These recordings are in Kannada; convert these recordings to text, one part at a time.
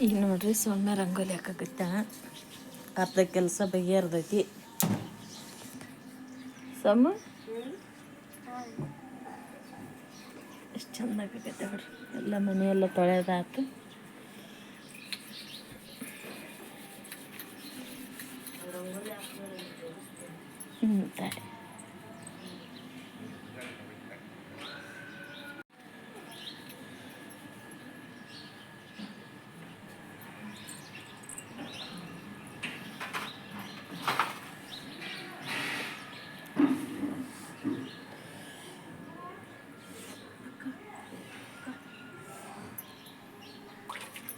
ಈಗ ನೋಡ್ರಿ ಸೌಮ್ಯ ರಂಗೋಲಿ ಹಾಕಕತ್ತ. ಅರ್ಧ ಕೆಲಸ ಬಗೆಹರ್ದೈತಿ. ಸಮ? ಎಷ್ಟು ಚಂದ ಆಗತ್ತೆ ಬಿಡ್ರಿ. ಎಲ್ಲ ಮನೆಯೆಲ್ಲ ತೊಳೆದಾತು ಹ್ಞೂ ತಾಳಿ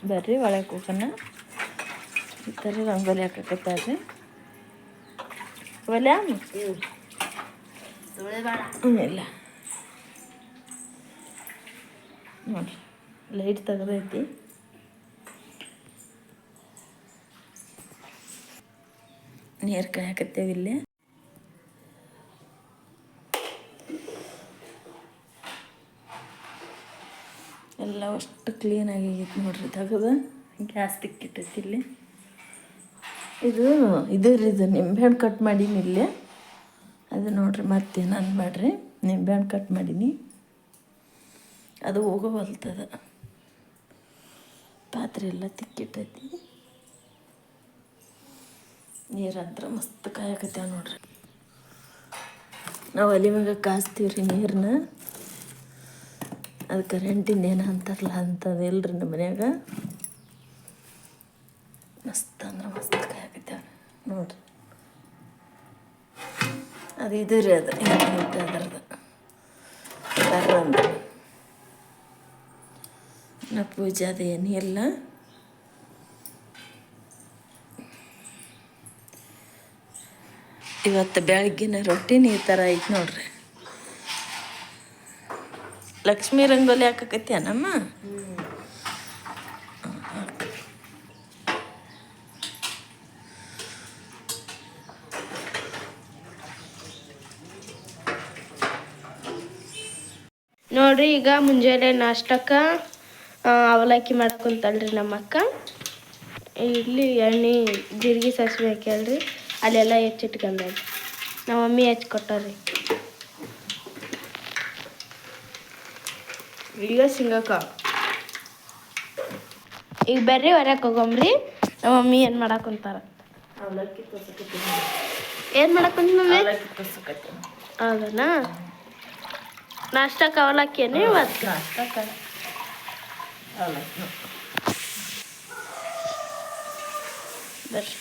ಬರ್ರಿ, ಒಳಗೆ ಹೋಗೋಣ. ಈ ಥರ ರಂಗೋಲಿ ಹಾಕಕತ್ತಾರ್ರಿ ಒಲೆ? ಇಲ್ಲ. ನೋಡ್ರಿ ಲೈಟ್ ತೆಗ್ದೈತಿ. ನೀರು ಕಾಯಕತ್ತೇವೆ ಇಲ್ಲಿ. ಎಲ್ಲ ಅಷ್ಟು ಕ್ಲೀನಾಗಿ ಆಗೈತೆ ನೋಡ್ರಿ ತೆಗೆದು ಗ್ಯಾಸ್ ತಿಕ್ಕಿಟ್ಟೈತಿ ಇಲ್ಲಿ. ಇದು ಇದು ರೀ ಇದು ನಿಂಬೆಹಣ್ಣು ಕಟ್ ಮಾಡೀನಿ ಇಲ್ಲಿ. ಅದು ನೋಡ್ರಿ ಮತ್ತೇನು ಅನ್ಬೇಡ್ರಿ ನಿಂಬೆಹಣ್ಣು ಕಟ್ ಮಾಡೀನಿ. ಅದು ಹೋಗೋವಲ್ತದ ಪಾತ್ರೆ ಎಲ್ಲ ತಿಕ್ಕಿಟ್ಟೈತಿ. ನೀರಂತ್ರ ಮಸ್ತ್ ಕಾಯಕತ್ತೇವೆ ನೋಡ್ರಿ. ನಾವು ಒಲಿ ಮ್ಯಾಗ ಕಾಸ್ತೀವಿ ರೀ ನೀರನ್ನ ಅದು ಕರೆಂಟಿಂದ ಏನು ಅಂತಾರಲ್ಲ ಅಂಥದ್ದು ಇಲ್ರಿ ನಮ್ಮ ಮನ್ಯಾಗ. ಮಸ್ತ್ ಅಂದ್ರೆ ಮಸ್ತ್ ಕಾಯಕತ್ಯಾವ ನೋಡ್ರಿ. ಅದು ಇದು ರೀ ಅದು. ಏನಾಗುತ್ತೆ ಅದ್ರದ್ದು. ಕರ್ರಂದು ನಾ ಪೂಜೆ ಅದು ಏನು ಇಲ್ಲ. ಇವತ್ತು ಬೆಳಗ್ಗಿನ ರೊಟ್ಟಿನ ಈ ಥರ ಐತೆ ನೋಡ್ರಿ. ಲಕ್ಷ್ಮೀ ರಂಗೋಲಿ ಹಾಕಕತ್ಯಾನಮ್ಮ ನೋಡ್ರಿ, ಈಗ ಮುಂಜಾನೆ ನಾಷ್ಟಕ್ಕೆ ಅವಲಕ್ಕಿ ಮಾಡಕ್ಕಂತಳ್ರಿ ನಮ್ಮ ಅಕ್ಕ ಇಲ್ಲಿ ಎಣ್ಣೆ, ಜೀರಿಗೆ ಸಾಸಿವೆ ಹಾಕ್ಯಾಳ್ರಿ. ಅಲ್ಲೆಲ್ಲ ಹೆಚ್ಚಿಟ್ಕೊಂಡ್ರಿ ನಮ್ಮ ಮಮ್ಮಿ ಹೆಚ್ಚಿ ಈಗ ಸಿಂಗಕ್ಕ ಈಗ ಬರ್ರಿ ಹೊರಕ್ಕೆ ಹೋಗಮ್ರಿ. ನಮ್ಮ ಮಮ್ಮಿ ಏನು ಮಾಡಾಕೊಂತಾರ ಏನು ಮಾಡಕ್ಕಂತ ಹೌದನಾ? ನಾಷ್ಟಕ್ಕೆ ಅವಲಕ್ಕಿ ಏನು ಇವತ್ತು? ನಾಷ್ಟಕ್ಕೆ ಬರ್ರಿ.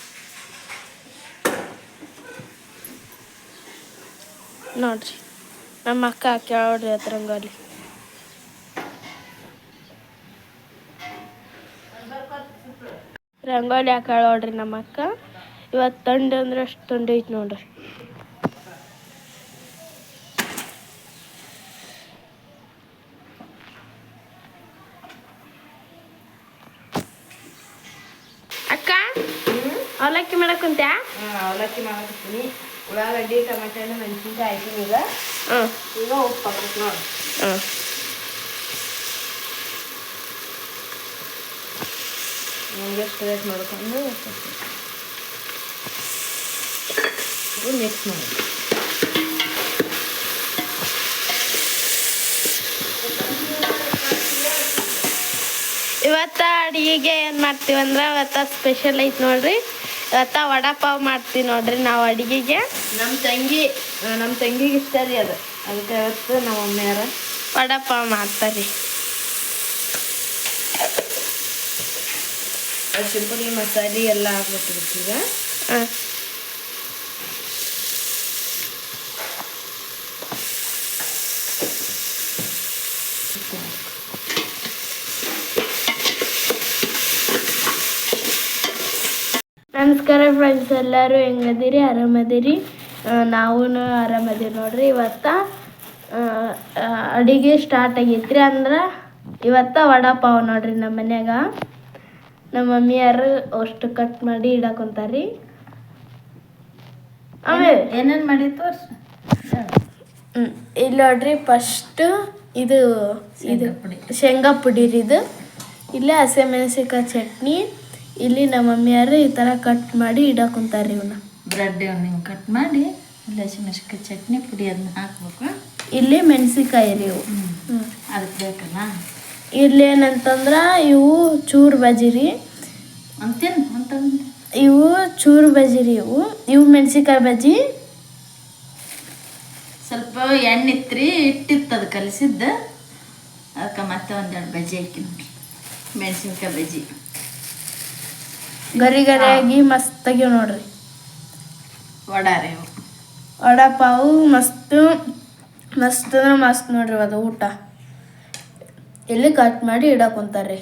ನೋಡ್ರಿ. ನಮ್ಮ ಅಕ್ಕ ಹಾಕಿ ಅದ್ರ ರಂಗೋಲಿ ರಂಗೋಲಿ ಹಾಕಾಳ ನೋಡ್ರಿ ನಮ್ಮ ಅಕ್ಕ ಇವತ್ತು ತಂಡ ಅಂದ್ರೆ ಅಷ್ಟು ತಂಡ ಐತಿ ನೋಡ್ರಿ. ಅಕ್ಕ? ಅವಲಕ್ಕಿ ಮಾಡಕ್ ಕುಂತ್ಯಾ? ಅವಲಕ್ಕಿ ಮಾಡಕತ್ತೀನಿ ಉಳ್ಳಾಗಡ್ಡಿ ಟೊಮೆಟೊ ಹಣ್ಣು ಮೆಣಸಿನ್ಕಾಯಿ ಹಾಕಿನಿ ಈಗ. ಈಗ ಉಪ್ಪು ಹಾಕಬೇಕು ನೋಡಿ ಹ್ಞೂ ನಿಮಗೆ ಸ್ಟ್ರೇಟ್ ಮಾಡ್ಕೊಂಡು ಮಿಕ್ಸ್ ಮಾಡಿ. ಇವತ್ತ ಅಡಿಗೆ ಏನು ಮಾಡ್ತೀವಿ ಅಂದ್ರೆ ಇವತ್ತ ಸ್ಪೆಷಲ್ ಐತೆ ನೋಡ್ರಿ. ಇವತ್ತ ವಡಾಪಾವ್ ಮಾಡ್ತೀವಿ ನೋಡ್ರಿ ನಾವು ಅಡಿಗೆಗೆ. ನಮ್ಮ ತಂಗಿ ನಮ್ಮ ತಂಗಿಗೆ ಇಷ್ಟ ರೀ ಅದು. ಅದಕ್ಕೆ ಇವತ್ತು ನಮ್ಮ ಮಮ್ಮಿಯಾರ ಮಾಡ್ತಾರೆ. ಮಾಡ್ತಾರ್ರಿ ಅದು ಸಿಂಪಲ್ ಮಸಾಲೆ ಎಲ್ಲ ಹಾಕ್ಬಿಟ್ಟಿರ್ತೀವಿ. ಈಗ ಹಾಂ. ನಮಸ್ಕಾರ ಫ್ರೆಂಡ್ಸ್ ಎಲ್ಲರೂ ಹೆಂಗದಿರಿ? ಆರಾಮದಿರಿ? ನಾವು ಆರಾಮದಿರಿ ನೋಡ್ರಿ. ಇವತ್ತ ಅಡಿಗೆ ಸ್ಟಾರ್ಟ್ ಆಗೈತ್ರಿ ಅಂದ್ರೆ ಇವತ್ತ ವಡಾಪಾವ್ ನೋಡ್ರಿ ನಮ್ಮ ಮನ್ಯಾಗ ನಮ್ಮ ಮಮ್ಮಿಯಾರು ಅಷ್ಟು ಕಟ್ ಮಾಡಿ ಇಡಾಕೊಂತಾರ್ರಿ ಆಮೇಲೆ ಏನೇನು ಮಾಡಿ ತೋರ್ಸು. ಇಲ್ಲಿ ನೋಡ್ರಿ ಫಸ್ಟ್ ಇದು ಇದು ಶೇಂಗಾ ಪುಡಿ. ರೀ ಇದು. ಇಲ್ಲಿ ಹಸಿಮೆಣಸಿಕಾಯಿ ಚಟ್ನಿ. ಇಲ್ಲಿ ನಮ್ಮ ಮಮ್ಮಿಯವರು ಈ ಥರ ಕಟ್ ಮಾಡಿ ಇಡಕ್ ಕುಂತಾರಿ ಇವನ್ನ ಬ್ರೆಡ್ ಹಿಂಗೆ ಕಟ್ ಮಾಡಿ ಇಲ್ಲ ಹಸಿಮೆಣ್ಸಿನ್ಕಾಯಿ ಚಟ್ನಿ ಪುಡಿ ಅದನ್ನ ಹಾಕ್ಬೇಕು. ಇಲ್ಲಿ ಮೆಣಸಿಕಾಯಿ ರೀ ಇವು. ಅದಕ್ಕೆ ಬೇಕಲ್ಲ? ಇಲ್ಲಿ ಏನಂತಂದ್ರೆ ಇವು ಚೂರು ಬಜಿರಿ ಅಂತೇನು ಅಂತಂದು ಇವು ಚೂರು ಬಜಿರಿ ಇವು. ಇವು ಮೆಣಸಿಕಾಯಿ ಬಜ್ಜಿ. ಸ್ವಲ್ಪ ಎಣ್ಣೆ ಇತ್ರಿ ಇಟ್ಟಿತ್ತು ಅದು ಕಲಿಸಿದ್ದ. ಅದಕ್ಕೆ ಮತ್ತೆ ಒಂದೆರಡು ಬಜ್ಜಿ ಹಾಕಿ ನೋಡ್ರಿ. ಮೆಣಸಿನ್ಕಾಯಿ ಬಜ್ಜಿ. ಗರಿ ಗರಿಯಾಗಿ ಮಸ್ತಾಗಿ ನೋಡ್ರಿ. ವಡ ರೀ ವಡಾ ವಡಾಪಾವು ಮಸ್ತ್ ಮಸ್ತ್ ಅಂದ್ರೆ ಮಸ್ತ್ ನೋಡ್ರಿ ಅದು ಊಟ. ಇಲ್ಲಿ ಕಟ್ ಮಾಡಿ ಇಡಕ್ಕೆ ಕುಂತಾರ್ರಿ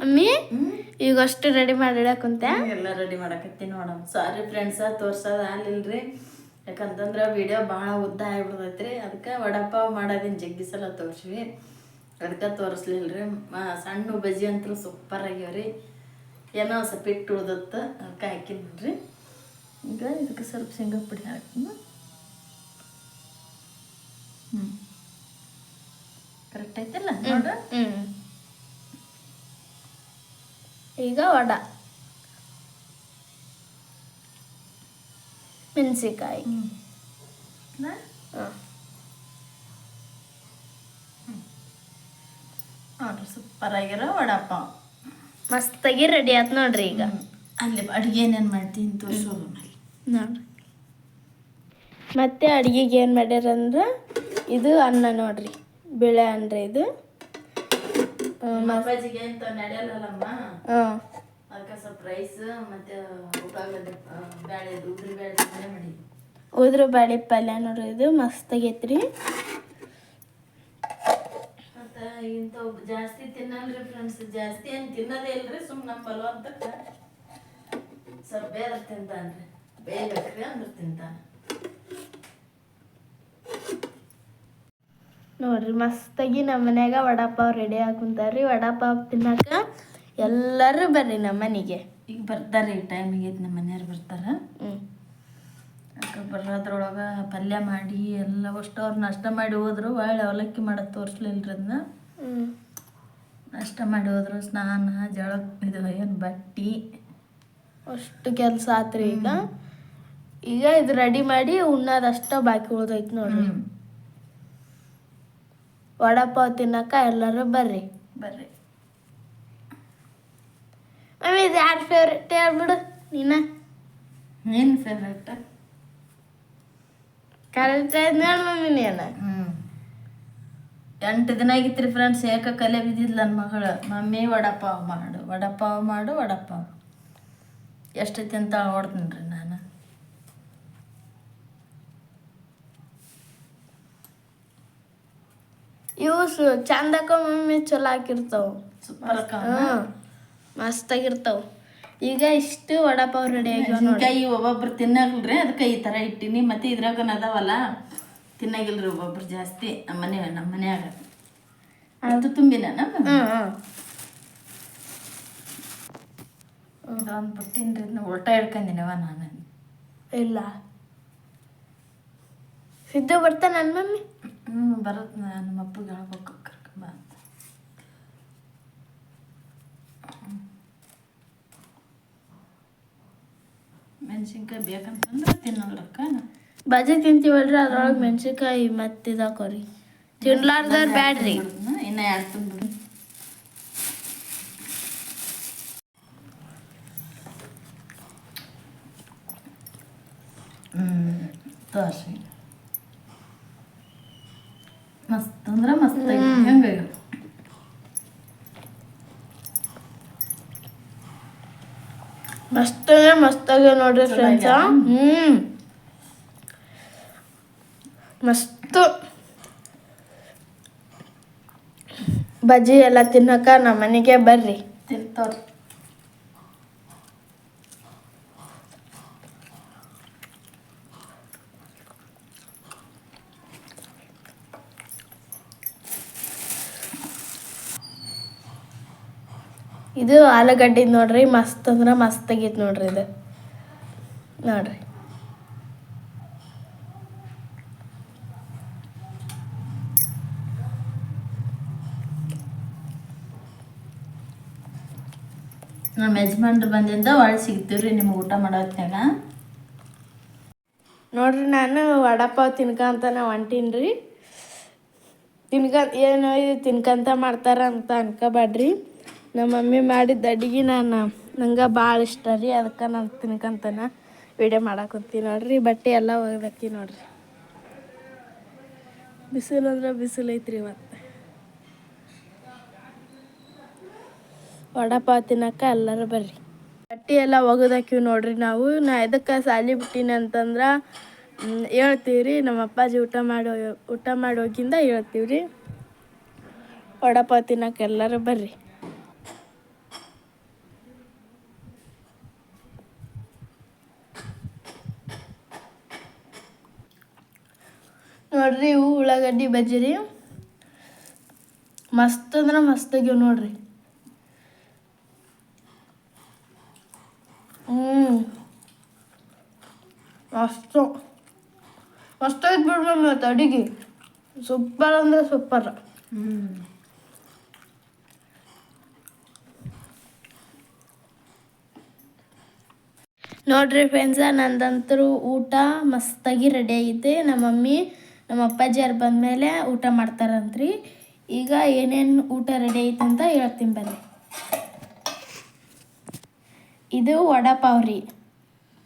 ಮಮ್ಮಿ ಈಗ ಅಷ್ಟು ರೆಡಿ ಮಾಡಿ ಇಡಕ್ಕೆ ಕುಂತೆ ಎಲ್ಲ ರೆಡಿ ಮಾಡಕತ್ತೀನಿ ನೋಡಮ್. ಸಾರಿ ಫ್ರೆಂಡ್ಸ ತೋರ್ಸೋದು ಆಗ್ಲಿಲ್ರಿ. ಯಾಕಂತಂದ್ರೆ ವಿಡಿಯೋ ಭಾಳ ಉದ್ದ ಆಗ್ಬಿಡ್ತೈತ್ರಿ. ಅದಕ್ಕೆ ವಡಪಾವ್ ಮಾಡೋದಿನ ಜಗ್ಗಿ ಸಲ ತೋರ್ಸಿವಿ. ಅದಕ್ಕೆ ತೋರಿಸ್ಲಿಲ್ರಿ. ಸಣ್ಣ ಬಜ್ಜಿ ಅಂತೂ ಸೂಪರ್ ಆಗ್ಯಾವ್ರಿ. ಏನೋ ಸ್ವಲ್ಪ ಇಟ್ಟು ಉಳ್ದತ್ತ ಅದಕ್ಕೆ ಹಾಕಿ ನೋಡ್ರಿ ಈಗ ಇದಕ್ಕೆ ಸ್ವಲ್ಪ ಶೇಂಗಾ ಪುಡಿ ಹಾಕ್ತೀನಿ. ಕರೆಕ್ಟ್ ಐತಲ್ಲ ನೋಡು. ಈಗ ವಡ. ಮೆಣಸಿಕಾಯಿ ನೋಡ್ರಿ ಸೂಪರ್ ಆಗಿರೋ ವಡಪಾವ್. ಮಸ್ತಾಗಿ ರೆಡಿ ಆಯ್ತು ನೋಡ್ರಿ ಈಗ. ಅಲ್ಲಿ ಅಡುಗೆ ಏನೇನು ಮಾಡ್ತೀನಿ ತೋರಿಸೋದು ನೋಡ್ರಿ. ಮತ್ತೆ ಅಡುಗೆಗೆ ಏನು ಮಾಡ್ಯಾರ ಅಂದ್ರೆ ಇದು ಅನ್ನ ನೋಡ್ರಿ. ಬೇಳೆ ಅಂದ್ರೆ ರೀ ಇದು ಮಸಾಜಿಗೆ ಅಂತ ನಡೆಯಲ್ಲಮ್ಮ ಹಾಂ ಅದಕ್ಕೆ ಸ್ವಲ್ಪ ರೈಸ್ ಮತ್ತು ಉಳ್ಳಾಗಡ್ಡೆ ಬೇಳೆ ಉದ್ರಿ ಬೇಳೆ ಮನೆ ಮಾಡಿ. ಉದ್ರ ಬೇಳೆ ಪಲ್ಯ ನೋಡ್ರಿ ಇದು ಮಸ್ತಾಗೈತ್ರಿ ಮತ್ತು ಇಂಥವು ಜಾಸ್ತಿ ತಿನ್ನಲ್ರಿ ಫ್ರೆಂಡ್ಸ್ ಜಾಸ್ತಿ ಏನು ತಿನ್ನೋದೇ ಇಲ್ರಿ ಸುಮ್ಮನೆ ನಮ್ಮ ಬಲವಂತಕ್ಕೆ. ಸ್ವಲ್ಪ ಬೇರೆ ತಿಂತಾನ್ರಿ. ಬೇಯ್ಬೇಕ್ರಿ ಅಂದ್ರೆ ತಿಂತಾನೆ. ನೋಡ್ರಿ ಮಸ್ತಾಗಿ ನಮ್ಮ ಮನ್ಯಾಗ ವಡಾಪಾವ್ ರೆಡಿ ಹಾಕುಂತಾರ್ರಿ ವಡಾಪಾವ್ ತಿನ್ನಕ ಎಲ್ಲರೂ ಬರ್ರಿ ನಮ್ಮ ಮನೆಗೆ. ಈಗ ಬರ್ತಾರೆ ಈ ಟೈಮಿಗೆ ನಮ್ಮ ಮನೆಯವ್ರು ಬರ್ತಾರೆ. ಬರೋದ್ರೊಳಗೆ ಪಲ್ಯ ಮಾಡಿ ಎಲ್ಲ ಅಷ್ಟು ಅವ್ರು ನಷ್ಟ ಮಾಡಿ ಹೋದ್ರು ಒಳ್ಳೆ ಅವಲಕ್ಕಿ ಮಾಡೋದು ತೋರಿಸ್ಲಿಲ್ರಿ ಅದನ್ನ ನಷ್ಟ ನಾಷ್ಟ ಮಾಡಿ ಹೋದ್ರು ಸ್ನಾನ ಜಳ ಇದು ಏನು ಬಟ್ಟಿ. ಅಷ್ಟು ಕೆಲಸ ಆತ್ರಿ ಈಗ. ಈಗ ಇದು ರೆಡಿ ಮಾಡಿ ಉಣ್ಣೋದಷ್ಟ ಬಾಕಿ ಉಳ್ದೈತಿ ನೋಡ್ರಿ. ವಡಾಪಾವ್ ತಿನ್ನಕ ಎಲ್ಲರೂ ಬರ್ರಿ. ಬರ್ರಿ. ಮಮ್ಮಿ ಇದು ಯಾರು ಫೇವ್ರೇಟ್ ಹೇಳ್ಬಿಡು ನೀನ? ಏನು ಫೇವ್ರೇಟ್ ಕರೆಕ್ಟ್ ಆಯ್ತು ನೋಡಿ ಮಮ್ಮಿ ನೀನು. ಎಂಟು ದಿನ ಆಗಿತ್ತು ರೀ ಫ್ರೆಂಡ್ಸ್ ಏಕ ಕಲೆ ಬಿದ್ದಿದ್ಲ ನನ್ನ ಮಗಳು. ಮಮ್ಮಿ ವಡಪಾವ್ ಮಾಡು ವಡಪಾವ್ ಮಾಡು ವಡಪಾವ್. ಎಷ್ಟು ಅಂತ ಓಡ್ತೀನಿ ರೀ ನಾನು ಇವು ಸು ಚಂದಕ ಮಮ್ಮಿ ಚಲೋ ಹಾಕಿರ್ತಾವ ಸೂಪರ್ ಆಗಿರ್ತಾವ ಈಗ ಇಷ್ಟು ವಡಾಪಾವ್ ರೆಡಿ ಆಗ್ಯಾವ ನೋಡಿ. ಮೆಣಸಿನ್ಕಾಯಿ ಒಬ್ಬೊಬ್ರು ತಿನ್ನಾಗಲ್ರಿ ಅದಕ್ಕೆ ಈ ಥರ ಇಟ್ಟಿನಿ. ಮತ್ತೆ ಇದ್ರಾಗ ಅದಾವಲ್ಲ ತಿನ್ನಾಗಿಲ್ರಿ ಒಬ್ಬೊಬ್ರು ಜಾಸ್ತಿ ನಮ್ಮ ಮನೆ ನಮ್ಮ ಮನ್ಯಾಗ. ಅದು ತುಂಬಿನ ನಮ್ಮ ಹ್ಞೂ ಹ್ಞೂ ಇದೊಂದು ಬಿಟ್ಟಿನ್ರಿ ಉಲ್ಟಾ ಹಿಡ್ಕೊಂಡಿನವ ನಾನು. ಇಲ್ಲ. ಸಿದ್ದು ಬರ್ತಾ ನನ್ನ ಮಮ್ಮಿ? ಹ್ಞೂ ಬರುತ್ತೆ ನಮ್ಮ ಅಪ್ಪಗೆ ಹೇಳ್ಬೇಕು ಕರ್ಕೊಂಬ ಅಂತ ಮೆಣಸಿನ್ಕಾಯಿ ಬೇಕಂತಂದ್ರೆ ತಿನ್ನಲ್ರಕ್ಕ ಬಜೆ ತಿಂತೀವಲ್ರಿ ಅದ್ರೊಳಗೆ ಮೆಣಸಿನ್ಕಾಯಿ ಮತ್ತೆ ಇದಾಕೋರಿ ತಿನ್ಲಾರ್ದವ್ರು ಬ್ಯಾಡ್ರಿ ಇನ್ನು ಎರಡು ತುಂಬಿಡು ಹ್ಞೂ ತೋರ್ಸಿ ಮಸ್ತ್ ಮಸ್ತಾಗೆ ಮಸ್ತಾಗ ನೋಡ್ರಿ ಫ್ರೆಂಡ್ಸ್ ಹ್ಮ್. ಮಸ್ತ್. ಬಜ್ಜಿ ಎಲ್ಲ ತಿನ್ನಕ ನಮ್ಮ ಮನೆಗೆ ಬರ್ರಿ. ತಿಂತವ್ರು. ಇದು ಆಲೂಗಡ್ಡೆ ನೋಡ್ರಿ ಮಸ್ತ್ ಅಂದ್ರೆ ಮಸ್ತ್ ಆಗೈತೆ ನೋಡ್ರಿ ಇದು. ನೋಡ್ರಿ. ನಮ್ಮ ಯಜಮಾನ್ರು ಬಂದಿಂದ ಒಳ ಸಿಗ್ತೀವ್ರಿ ನಿಮ್ಗೆ ಊಟ ಮಾಡೋತ್ನಾಗ ನೋಡ್ರಿ ನಾನು ವಡಾಪಾವ್ ತಿನ್ಕಂತ ನಾ ಹೊಂಟೀನಿ ತಿನ್ಕ ಏನು ಇದು ತಿನ್ಕಂತ ಮಾಡ್ತಾರ ಅಂತ ಅನ್ಕೋಬೇಡ್ರಿ. ನಮ್ಮ ಮಮ್ಮಿ ಮಾಡಿದ ಅಡ್ಗೆ ನಾನು ನಂಗೆ ಭಾಳ ಇಷ್ಟ ರೀ, ಅದಕ್ಕೆ ನಾನು ತಿನ್ಕಂತನ ವಿಡಿಯೋ ಮಾಡಾಕಂತೀನಿ ನೋಡ್ರಿ, ಬಟ್ಟೆ ಎಲ್ಲ ಒಗ್ದಕ್ಕಿ ನೋಡ್ರಿ. ಬಿಸಿಲು ಅಂದ್ರೆ ಬಿಸಿಲು ಐತ್ರಿ ಇವತ್ತು. ವಡಪಾವ್ ತಿನ್ನಕ್ಕೆ ಎಲ್ಲರೂ ಬರ್ರಿ. ಬಟ್ಟೆ ಎಲ್ಲ ಒಗದಾಕಿವಿ ನೋಡ್ರಿ ನಾವು, ನಾ ಎದಕ್ಕೆ ಸಾಲಿ ಬಿಟ್ಟಿನಿ ಅಂತಂದ್ರೆ ಹೇಳ್ತೀವಿ ನಮ್ಮ ಅಪ್ಪಾಜಿ ಊಟ ಮಾಡೋ, ಊಟ ಮಾಡಿ ಹೋಗಿಂದ ಹೇಳ್ತೀವಿ ರೀ ವಡಪಾವ್ ತಿನ್ನಕ್ಕೆ ಎಲ್ಲರೂ ಬರ್ರಿ. ನೋಡ್ರಿ ಇವು ಉಳ್ಳಾಗಡ್ಡಿ, ಬಜ್ಜಿರಿ. ಮಸ್ತ್ ಅಂದ್ರೆ ಮಸ್ತ್ ಆಗ್ಯವ ನೋಡ್ರಿ. ಹ್ಞೂ ಮಸ್ತು. ಮಸ್ತ್ ಬಿಡ್ರಿ ಮತ್ತೆ ಅಡಿಗೆ. ಸೂಪರ್ ಅಂದ್ರೆ ಸೂಪರ್. ನೋಡ್ರಿ ಫ್ರೆಂಡ್ಸ ನಂದಂತರೂ ಊಟ ಮಸ್ತಾಗಿ ರೆಡಿ ಆಗೈತೆ. ನಮ್ಮ ಮಮ್ಮಿ ನಮ್ಮ ಅಪ್ಪಾಜಿಯವ್ರು ಬಂದಮೇಲೆ ಊಟ ಮಾಡ್ತಾರಂತ್ರಿ. ಈಗ ಏನೇನು ಊಟ ರೆಡಿ ಐತೆ ಅಂತ ಹೇಳ್ತೀನಿ ಬನ್ನಿ. ಇದು ವಡಾಪಾವ್ ರೀ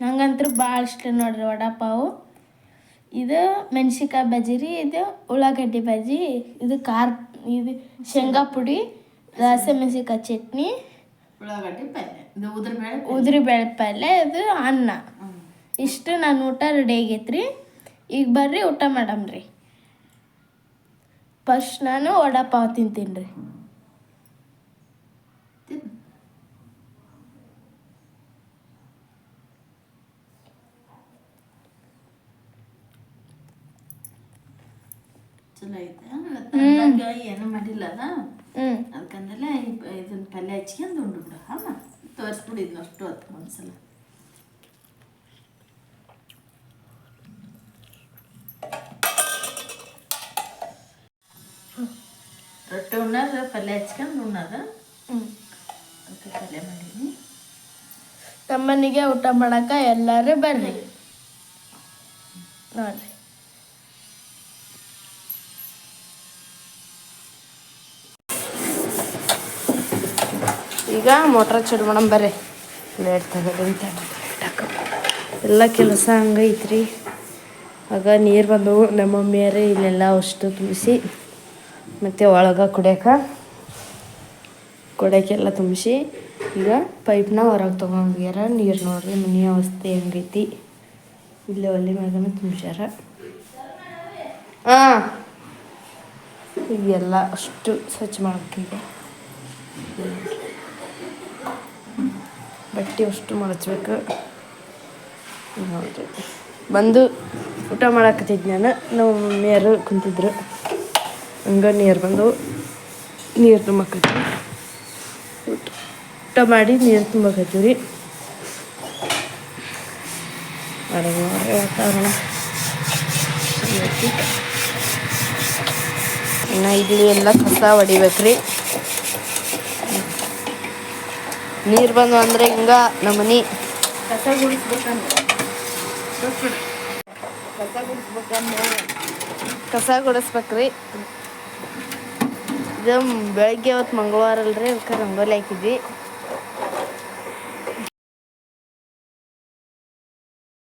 ನಂಗಂತೂ ಭಾಳ ಇಷ್ಟ ನೋಡ್ರಿ ವಡಾಪಾವು. ಇದು ಮೆಣಸಿನ್ಕಾಯಿ ಬಜ್ಜಿ ರೀ ಇದು ಉಳ್ಳಾಗಡ್ಡಿ ಬಜ್ಜಿ ಇದು ಖಾರ ಇದು ಶೇಂಗಾ ಪುಡಿ ಚಟ್ನಿ ಪಲ್ಯ. ಇದು ಬೇಳೆ ಉದ್ರಿ ಬೇಳೆ ಪಲ್ಯ ಇದು ಅನ್ನ. ಇಷ್ಟು ನಾನು ಊಟ ರೆಡಿ ಆಗೈತ್ರಿ ಈಗ ಬರ್ರಿ ಊಟ ಮಾಡಮ್ರಿ ಫಸ್ಟ್ ನಾನು ವಡಾಪಾವ್ ತಿಂತೀನಿ ರೀ. ಚಲೋ ಐತೆ. ಏನು ಮಾಡಿಲ್ಲ ಅದ. ಹ್ಞೂ ಅದಕ್ಕಂದಲೇ ಇದನ್ನ ಪಲ್ಯ ಹಚ್ಕೊಂಡು ಉಂಡು ಬಿಡು. ಅಮ್ಮ ತೋರಿಸ್ಬಿಡಿದ್ನು ಅಷ್ಟು ಹೊತ್ತು ಒಂದ್ಸಲ. ರೊಟ್ಟಿ ಉಣ್ಣ ಪಲ್ಯ ಹಚ್ಕೊಂಡು ಉಣ್ಣದ ಅದಕ್ಕೆ ಪಲ್ಯ ಮಾಡೀನಿ ತಮ್ಮನಿಗೆ ಊಟ ಮಾಡಕ ಎಲ್ಲರೂ ಬರ್ರಿ. ನೋಡ್ರಿ. ಈಗ ಮೋಟ್ರ್ ಚೂಡ್ ಮಾಡಮ್ ಬರ್ರಿ. ಲೇಟ್ ತಗೋದಂತ ಎಲ್ಲ ಕೆಲಸ ಹಂಗೈತ್ರಿ. ಆಗ ನೀರು ಬಂದವು ನಮ್ಮ ಮಮ್ಮಿಯರೇ ಇಲ್ಲೆಲ್ಲ ಅಷ್ಟು ತುಂಬಿಸಿ ಮತ್ತು ಒಳಗೆ ಕುಡಿಯೋಕೆ ಕೊಡಕ್ಕೆಲ್ಲ ತುಂಬಿಸಿ, ಈಗ ಪೈಪ್ನ ಹೊರಗೆ ತೊಗೊಂಡ್ಯಾರ ನೀರು ನೋಡ್ರಿ ಮನೆ ಅವಸ್ಥೆ ಹೆಂಗೈತಿ. ಇಲ್ಲಿ ಒಲೆ ಮ್ಯಾಗನ ತುಂಬಿಸ್ಯಾರ. ಹಾಂ ಈಗೆಲ್ಲ ಅಷ್ಟು ಸ್ವಚ್ಛ ಮಾಡ್ಬೇಕಿದೆ ಬಟ್ಟೆ ಅಷ್ಟು ಮಡಚ್ಬೇಕು. ಹೌದು. ಬಂದು ಊಟ ಮಾಡಾಕತ್ತಿದ್ದು ನಾನು, ನಮ್ಮ ಮಮ್ಮಿಯರು ಕುಂತಿದ್ರು. ಹಂಗೆ ನೀರು ಬಂದು, ನೀರು ತುಂಬಕತ್ತಿ ಊಟ ಮಾಡಿ ನೀರು ತುಂಬಕತ್ತೀವಿ ರೀ ವಾತಾವರಣ. ಇನ್ನು ಇಲ್ಲಿ ಎಲ್ಲ ಕಸ ಹೊಡಿಬೇಕ್ರಿ. ನೀರು ಬಂದು ಅಂದ್ರೆ ಹಿಂಗ ನಮ್ಮನೆ. ಕಸ ಗುಡಿಸ್ಬೇಕಂದ್ರೆ. ಕಸ ಗುಡಿಸ್ಬೇಕಂದ್ರೆ. ಕಸ ಗುಡಿಸ್ಬೇಕ್ರಿ. ಇದು ಬೆಳಗ್ಗೆ ಹೊತ್ತು ಮಂಗಳವಾರ ಅಲ್ರಿ ಅದಕ್ಕೆ ರಂಗೋಲಿ ಹಾಕಿದ್ವಿ.